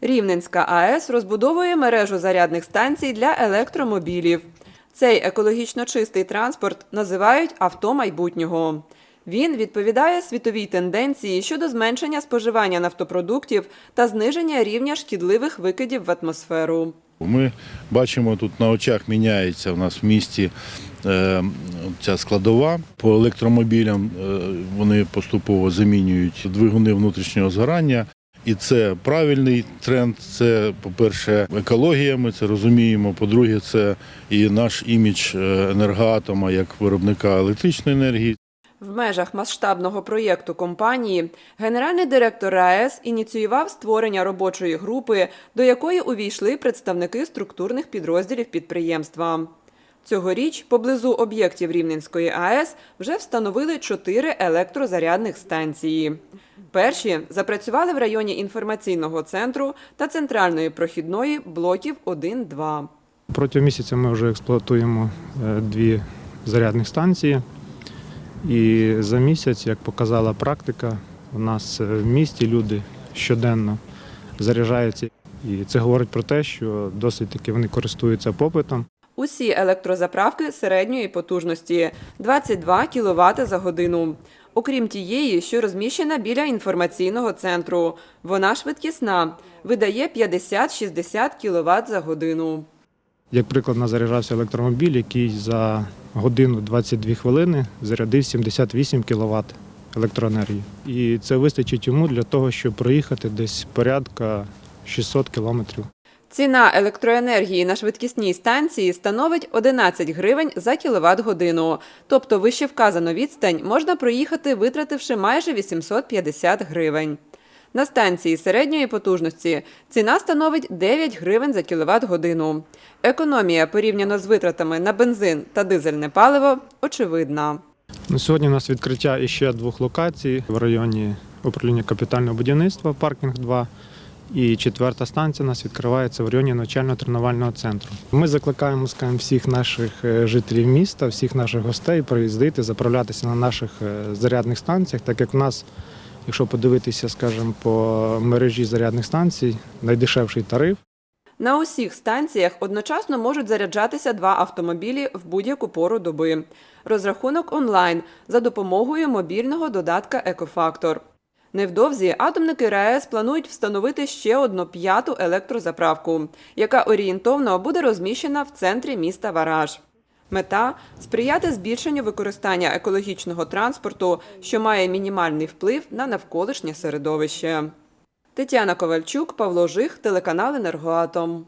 Рівненська АЕС розбудовує мережу зарядних станцій для електромобілів. Цей екологічно чистий транспорт називають авто майбутнього. Він відповідає світовій тенденції щодо зменшення споживання нафтопродуктів та зниження рівня шкідливих викидів в атмосферу. Ми бачимо, тут на очах міняється в нас в місті е, ця складова по електромобілям. е, Вони поступово замінюють двигуни внутрішнього згорання. І це правильний тренд. Це, по-перше, екологія, ми це розуміємо. По-друге, це і наш імідж е, енергоатома як виробника електричної енергії. В межах масштабного проєкту компанії генеральний директор АЕС ініціював створення робочої групи, до якої увійшли представники структурних підрозділів підприємства. Цьогоріч поблизу об'єктів Рівненської АЕС вже встановили чотири електрозарядних станції. Перші запрацювали в районі інформаційного центру та центральної прохідної блоків 1-2. Протягом місяця ми вже експлуатуємо е, дві зарядних станції. І за місяць, як показала практика, у нас е, в місті люди щоденно заряджаються. І це говорить про те, що досить таки вони користуються попитом. Усі електрозаправки середньої потужності 22 кВт за годину. Окрім тієї, що розміщена біля інформаційного центру. Вона швидкісна, видає 50-60 кВт за годину. Як приклад, у заряджався електромобіль, який за годину 22 хвилини зарядив 78 кВт електроенергії. І це вистачить йому для того, щоб проїхати десь порядка 600 кілометрів. Ціна електроенергії на швидкісній станції становить 11 гривень за кіловат годину. Тобто вище вказану відстань можна проїхати, витративши майже 850 гривень. На станції середньої потужності ціна становить 9 гривень за кіловат годину. Економія порівняно з витратами на бензин та дизельне паливо очевидна. На сьогодні у нас відкриття іще двох локацій в районі управління капітального будівництва паркінг 2. І четверта станція у нас відкривається в районі навчально-тренувального центру. Ми закликаємо скажімо, всіх наших е, жителів міста, всіх наших гостей приїздити, заправлятися на наших е, зарядних станціях, так як у нас, якщо подивитися, скажімо, по мережі зарядних станцій, найдешевший тариф. На усіх станціях одночасно можуть заряджатися два автомобілі в будь-яку пору доби. Розрахунок онлайн за допомогою мобільного додатка Екофактор. Невдовзі атомники РаЕС планують встановити ще одну п'яту електрозаправку, яка орієнтовно буде розміщена в центрі міста Вараж. Мета сприяти збільшенню використання екологічного транспорту, що має мінімальний вплив на навколишнє середовище. Тетяна Ковальчук, Павло Жих, телеканал Енергоатом.